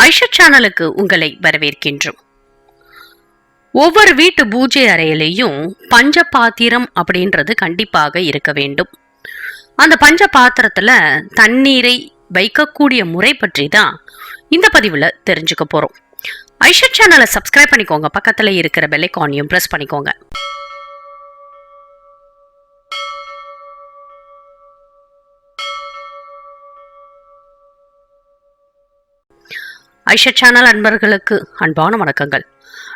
ஐஷா சேனலுக்கு உங்களை வரவேற்கின்றோம். ஒவ்வொரு வீட்டு பூஜை அறையிலையும் பஞ்ச பாத்திரம் அப்படின்றது கண்டிப்பாக இருக்க வேண்டும். அந்த பஞ்ச பாத்திரத்துல தண்ணீரை வைக்கக்கூடிய முறை பற்றி தான் இந்த பதிவில் தெரிஞ்சுக்க போறோம். ஐஷா சேனலை சப்ஸ்கிரைப் பண்ணிக்கோங்க. பக்கத்தில் இருக்கிற பெல்லைக்கானையும் ப்ரெஸ் பண்ணிக்கோங்க. ஐஷா சேனல் அன்பர்களுக்கு அன்பான வணக்கங்கள்.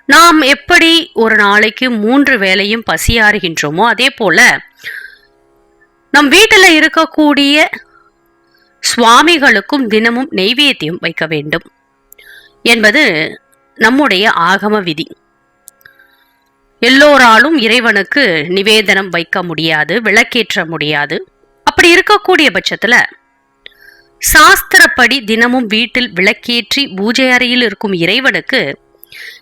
நாம் எப்படி ஒரு நாளைக்கு மூன்று வேலையும் பசியாறுகின்றோமோ அதே போல நம் வீட்டில் இருக்கக்கூடிய சுவாமிகளுக்கும் தினமும் நெய்வேத்தியம் வைக்க வேண்டும். என்பது நம்முடைய ஆகம விதி. எல்லோராலும் இறைவனுக்கு நிவேதனம் வைக்க முடியாது விளக்கேற்ற முடியாது. அப்படி இருக்கக்கூடிய பட்சத்தில் சாஸ்திரப்படி தினமும் வீட்டில் விளக்கேற்றி பூஜை அறையில் இருக்கும் இறைவனுக்கு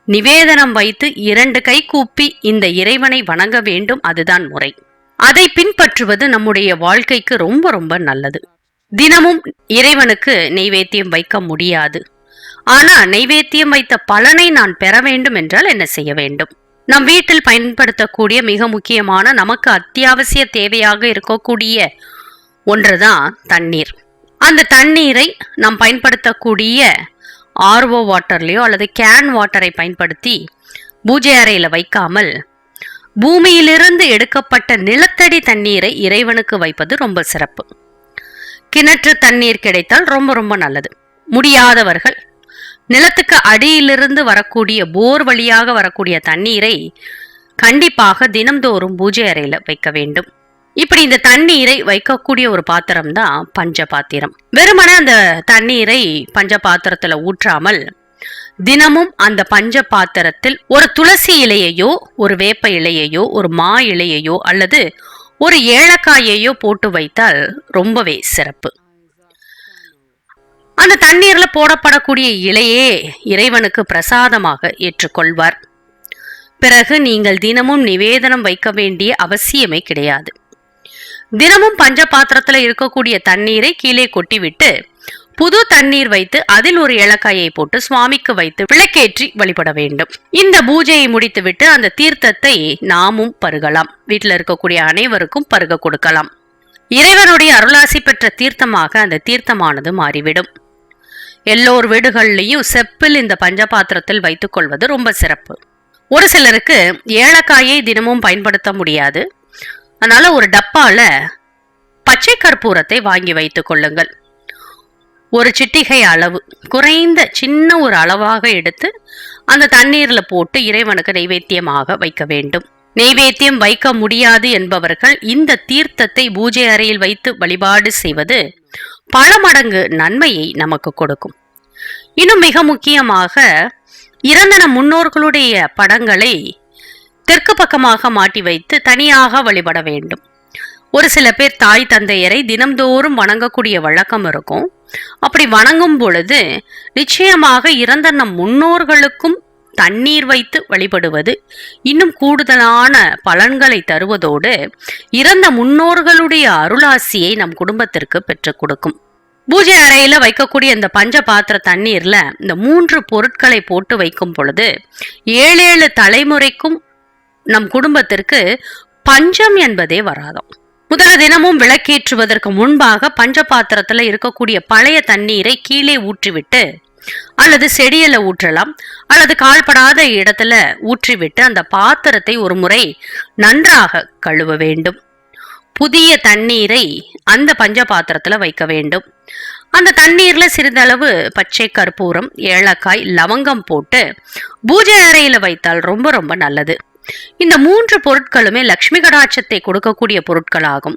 நிவேதனம் வைத்து இரண்டு கை கூப்பி இந்த இறைவனை வணங்க வேண்டும். அதுதான் முறை. அதை பின்பற்றுவது நம்முடைய வாழ்க்கைக்கு ரொம்ப ரொம்ப நல்லது. தினமும் இறைவனுக்கு நெய்வேத்தியம் வைக்க முடியாது. ஆனா நெய்வேத்தியம் வைத்த பலனை நான் பெற வேண்டும் என்றால் என்ன செய்ய வேண்டும்? நம் வீட்டில் பயன்படுத்தக்கூடிய மிக முக்கியமான நமக்கு அத்தியாவசிய தேவையாக இருக்கக்கூடிய ஒன்றுதான் தண்ணீர். அந்த தண்ணீரை நாம் பயன்படுத்தக்கூடிய ஆர்ஓ வாட்டர்லேயோ அல்லது கேன் வாட்டரை பயன்படுத்தி பூஜை அறையில் வைக்காமல் பூமியிலிருந்து எடுக்கப்பட்ட நிலத்தடி தண்ணீரை இறைவனுக்கு வைப்பது ரொம்ப சிறப்பு. கிணற்று தண்ணீர் கிடைத்தால் ரொம்ப ரொம்ப நல்லது. முடியாதவர்கள் நிலத்துக்கு அடியிலிருந்து வரக்கூடிய போர் வழியாக வரக்கூடிய தண்ணீரை கண்டிப்பாக தினம்தோறும் பூஜை அறையில் வைக்க வேண்டும். இப்படி இந்த தண்ணீரை வைக்கக்கூடிய ஒரு பாத்திரம் தான் பஞ்ச பாத்திரம் வெறுமனே அந்த தண்ணீரை பஞ்ச பாத்திரத்துல ஊற்றாமல் தினமும் அந்த பஞ்ச பாத்திரத்தில் ஒரு துளசி இலையையோ ஒரு வேப்ப இலையையோ ஒரு மா இலையையோ அல்லது ஒரு ஏலக்காயையோ போட்டு வைத்தால் ரொம்பவே சிறப்பு. அந்த தண்ணீர்ல போடப்படக்கூடிய இலையே இறைவனுக்கு பிரசாதமாக ஏற்றுக்கொள்வார். பிறகு நீங்கள் தினமும் நிவேதனம் வைக்க வேண்டிய அவசியமே கிடையாது. தினமும் பஞ்ச பாத்திரத்துல இருக்கக்கூடிய தண்ணீரை கீழே கொட்டிவிட்டு புது தண்ணீர் வைத்து அதில் ஒரு இலக்காயை போட்டு சுவாமிக்கு வைத்து விளக்கேற்றி வழிபட வேண்டும். இந்த பூஜையை முடித்துவிட்டு அந்த தீர்த்தத்தை நாமும் பருகலாம். வீட்டில் இருக்கக்கூடிய அனைவருக்கும் பருக கொடுக்கலாம். இறைவனுடைய அருளாசி பெற்ற தீர்த்தமாக அந்த தீர்த்தமானது மாறிவிடும். எல்லோர் வீடுகள்லையும் செப்பில் இந்த பஞ்சபாத்திரத்தில் வைத்துக் கொள்வது ரொம்ப சிறப்பு. ஒரு சிலருக்கு ஏலக்காயை தினமும் பயன்படுத்த முடியாது. அதனால ஒரு டப்பால பச்சை கற்பூரத்தை வாங்கி வைத்துக் கொள்ளுங்கள். ஒரு சிட்டிகை அளவு குறைந்த சின்ன ஒரு அளவாக எடுத்து அந்த தண்ணீரில் போட்டு இறைவனுக்கு நைவேத்தியமாக வைக்க வேண்டும். நெய்வேத்தியம் வைக்க முடியாது என்பவர்கள் இந்த தீர்த்தத்தை பூஜை அறையில் வைத்து வழிபாடு செய்வது பல மடங்கு நன்மையை நமக்கு கொடுக்கும். இன்னும் மிக முக்கியமாக இறந்தன முன்னோர்களுடைய படங்களை தெற்கு பக்கமாக மாட்டி வைத்து தனியாக வழிபட வேண்டும். ஒரு சில பேர் தாய் தந்தையரை தினம்தோறும் வணங்கக்கூடிய வழக்கம் இருக்கும். அப்படி வணங்கும் பொழுது நிச்சயமாக இறந்த நம் முன்னோர்களுக்கும் தண்ணீர் வைத்து வழிபடுவது இன்னும் கூடுதலான பலன்களை தருவதோடு இறந்த முன்னோர்களுடைய அருளாசியை நம் குடும்பத்திற்கு பெற்றுக் கொடுக்கும். பூஜை அறையில வைக்கக்கூடிய இந்த பஞ்ச பாத்திர தண்ணீர்ல இந்த மூன்று பொருட்களை போட்டு வைக்கும் பொழுது ஏழு ஏழு தலைமுறைக்கும் நம் குடும்பத்திற்கு பஞ்சம் என்பதே வராதம். முதல் தினமும் விளக்கேற்றுவதற்கு முன்பாக பஞ்ச பாத்திரத்துல இருக்கக்கூடிய பழைய தண்ணீரை கீழே ஊற்றிவிட்டு அல்லது செடியில ஊற்றலாம் அல்லது கால்படாத இடத்துல ஊற்றிவிட்டு அந்த பாத்திரத்தை ஒரு முறை நன்றாக கழுவ வேண்டும். புதிய தண்ணீரை அந்த பஞ்ச பாத்திரத்துல வைக்க வேண்டும். அந்த தண்ணீர்ல சிறிதளவு பச்சை கற்பூரம் ஏலக்காய் லவங்கம் போட்டு பூஜை அறையில வைத்தால் ரொம்ப ரொம்ப நல்லது. இந்த மூன்று பொருட்களுமே லக்ஷ்மி கடாட்சத்தை கொடுக்கக்கூடிய பொருட்களாகும்.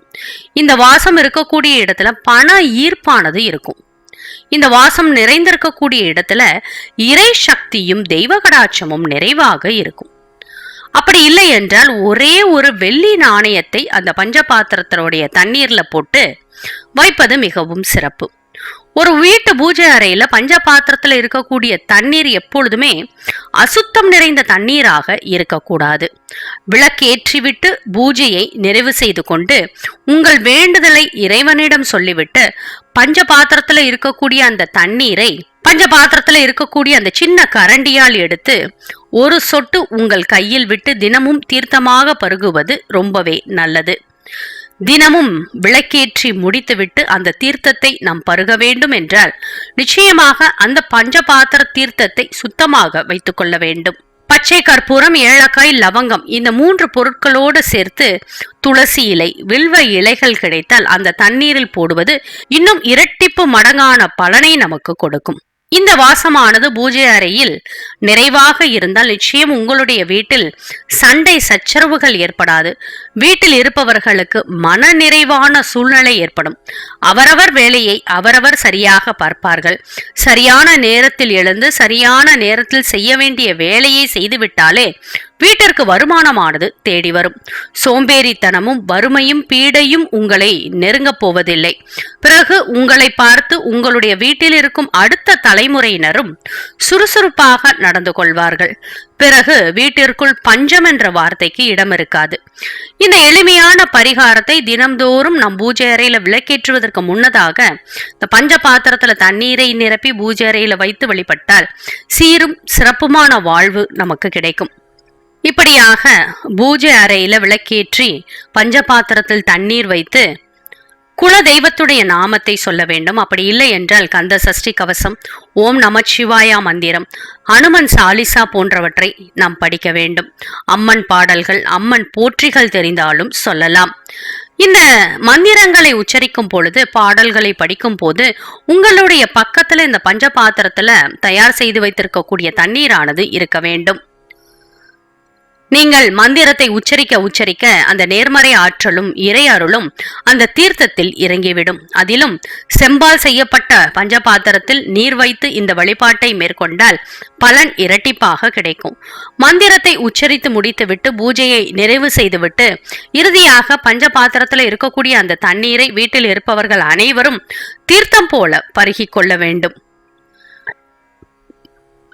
இந்த வாசம் இருக்கக்கூடிய இடத்துல பண ஈர்ப்பானது இருக்கும். இந்த வாசம் நிறைந்திருக்கக்கூடிய இடத்துல இறை சக்தியும் தெய்வ கடாட்சமும் நிறைவாக இருக்கும். அப்படி இல்லை என்றால் ஒரே ஒரு வெள்ளி நாணயத்தை அந்த பஞ்ச பாத்திரத்தினுடைய தண்ணீர்ல போட்டு வைப்பது மிகவும் சிறப்பு. ஒரு வீட்டு பூஜை அறையில பஞ்ச பாத்திரத்துல இருக்கக்கூடிய தண்ணீர் எப்பொழுதுமே அசுத்தம் நிறைந்த தண்ணீராக இருக்கக்கூடாது. விளக்கேற்றிவிட்டு பூஜையை நிறைவு செய்து கொண்டு உங்கள் வேண்டுதலை இறைவனிடம் சொல்லிவிட்டு பஞ்ச பாத்திரத்துல இருக்கக்கூடிய அந்த தண்ணீரை பஞ்ச பாத்திரத்துல இருக்கக்கூடிய அந்த சின்ன கரண்டியால் எடுத்து ஒரு சொட்டு உங்கள் கையில் விட்டு தினமும் தீர்த்தமாக பருகுவது ரொம்பவே நல்லது. தினமும் விளக்கேற்றி முடித்துவிட்டு அந்த தீர்த்தத்தை நாம் பருக வேண்டும் என்றால் நிச்சயமாக அந்த பஞ்சபாத்திர தீர்த்தத்தை சுத்தமாக வைத்துக்கொள்ள வேண்டும். பச்சை கற்பூரம் ஏலக்காய் லவங்கம் இந்த மூன்று பொருட்களோடு சேர்த்து துளசி இலை வில்வ இலைகள் கிடைத்தால் அந்த தண்ணீரில் போடுவது இன்னும் இரட்டிப்பு மடங்கான பலனை நமக்கு கொடுக்கும். இந்த வாசமானது பூஜை அறையில் நிறைவாக இருந்தால் நிச்சயம் உங்களுடைய வீட்டில் சண்டை சச்சரவுகள் ஏற்படாது. வீட்டில் இருப்பவர்களுக்கு மன நிறைவான சூழ்நிலை ஏற்படும். அவரவர் வேலையை அவரவர் சரியாக பார்ப்பார்கள். சரியான நேரத்தில் எழுந்து சரியான நேரத்தில் செய்ய வேண்டிய வேலையை செய்துவிட்டாலே வீட்டிற்கு வருமானமானது தேடி வரும். சோம்பேறித்தனமும் வறுமையும் பீடையும் உங்களை நெருங்கப் போவதில்லை. பிறகு உங்களை பார்த்து உங்களுடைய வீட்டில் இருக்கும் அடுத்த தலைமுறையினரும் சுறுசுறுப்பாக நடந்து கொள்வார்கள். பிறகு வீட்டிற்குள் பஞ்சம் என்ற வார்த்தைக்கு இடம் இருக்காது. இந்த எளிமையான பரிகாரத்தை தினம்தோறும் நம் பூஜை அறையில விளக்கேற்றுவதற்கு முன்னதாக இந்த பஞ்ச பாத்திரத்துல தண்ணீரை நிரப்பி பூஜை அறையில வைத்து வழிபட்டால் சீரும் சிறப்புமான வாழ்வு நமக்கு கிடைக்கும். இப்படியாக பூஜை அறையில விளக்கேற்றி பஞ்சபாத்திரத்தில் தண்ணீர் வைத்து குல தெய்வத்துடைய நாமத்தை சொல்ல வேண்டும். அப்படி இல்லை என்றால் கந்த சஷ்டி கவசம் ஓம் நமச்சிவாயா மந்திரம் அனுமன் சாலிசா போன்றவற்றை நாம் படிக்க வேண்டும். அம்மன் பாடல்கள் அம்மன் போற்றிகள் தெரிந்தாலும் சொல்லலாம். இந்த மந்திரங்களை உச்சரிக்கும் பொழுது பாடல்களை படிக்கும் போது உங்களுடைய பக்கத்துல இந்த பஞ்ச பாத்திரத்துல தயார் செய்து வைத்திருக்கக்கூடிய தண்ணீரானது இருக்க வேண்டும். நீங்கள் மந்திரத்தை உச்சரிக்க உச்சரிக்க அந்த நேர்மறை ஆற்றலும் இறை அருளும் அந்த தீர்த்தத்தில் இறங்கிவிடும். அதிலும் செம்பால் செய்யப்பட்ட பஞ்சபாத்திரத்தில் நீர் வைத்து இந்த வழிபாட்டை மேற்கொண்டால் பலன் இரட்டிப்பாக கிடைக்கும். மந்திரத்தை உச்சரித்து முடித்துவிட்டு பூஜையை நிறைவு செய்துவிட்டு இறுதியாக பஞ்சபாத்திரத்தில் இருக்கக்கூடிய அந்த தண்ணீரை வீட்டில் இருப்பவர்கள் அனைவரும் தீர்த்தம் போல பருகிக் கொள்ள வேண்டும்.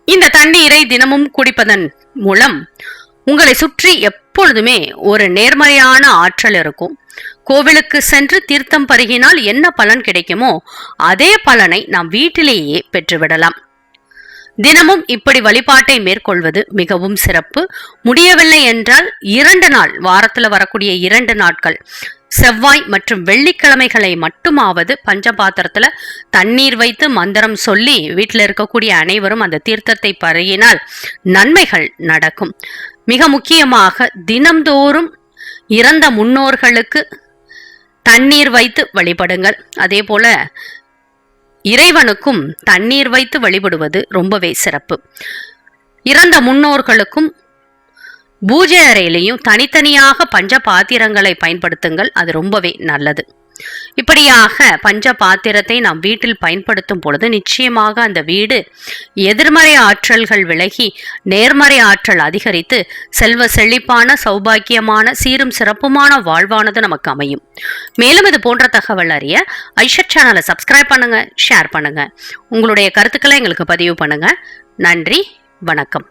இந்த தண்ணீரை தினமும் குடிப்பதன் மூலம் உங்களை சுற்றி எப்பொழுதுமே ஒரு நேர்மறையான ஆற்றல் இருக்கும். கோவிலுக்கு சென்று தீர்த்தம் பருகினால் என்ன பலன் கிடைக்குமோ அதே பலனை நாம் வீட்டிலேயே பெற்றுவிடலாம். தினமும் இப்படி வழிபாட்டை மேற்கொள்வது மிகவும் சிறப்பு. முடியவில்லை என்றால் இரண்டு நாள் வாரத்தில் வரக்கூடிய இரண்டு நாட்கள். செவ்வாய் மற்றும் வெள்ளிக்கிழமைகளை மட்டுமாவது பஞ்சபாத்திரத்தில் தண்ணீர் வைத்து மந்திரம் சொல்லி வீட்டில் இருக்கக்கூடிய அனைவரும் அந்த தீர்த்தத்தை பருகினால் நன்மைகள் நடக்கும். மிக முக்கியமாக தினம்தோறும் இறந்த முன்னோர்களுக்கு தண்ணீர் வைத்து வழிபடுங்கள். அதே போல இறைவனுக்கும் தண்ணீர் வைத்து வழிபடுவது ரொம்பவே சிறப்பு. இறந்த முன்னோர்களுக்கும் பூஜை அறையிலையும் தனித்தனியாக பஞ்ச பாத்திரங்களை பயன்படுத்துங்கள். அது ரொம்பவே நல்லது. இப்படியாக பஞ்ச பாத்திரத்தை நாம் வீட்டில் பயன்படுத்தும் பொழுது நிச்சயமாக அந்த வீடு எதிர்மறை ஆற்றல்கள் விலகி நேர்மறை ஆற்றல் அதிகரித்து செல்வ செழிப்பான சௌபாக்கியமான சீரும் சிறப்புமான வாழ்வானது நமக்கு அமையும். மேலும் இது போன்ற தகவல் அறிய ஐஷர் சேனலை சப்ஸ்கிரைப் பண்ணுங்க ஷேர் பண்ணுங்க. உங்களுடைய கருத்துக்களை எங்களுக்கு பதிவு பண்ணுங்க. நன்றி வணக்கம்.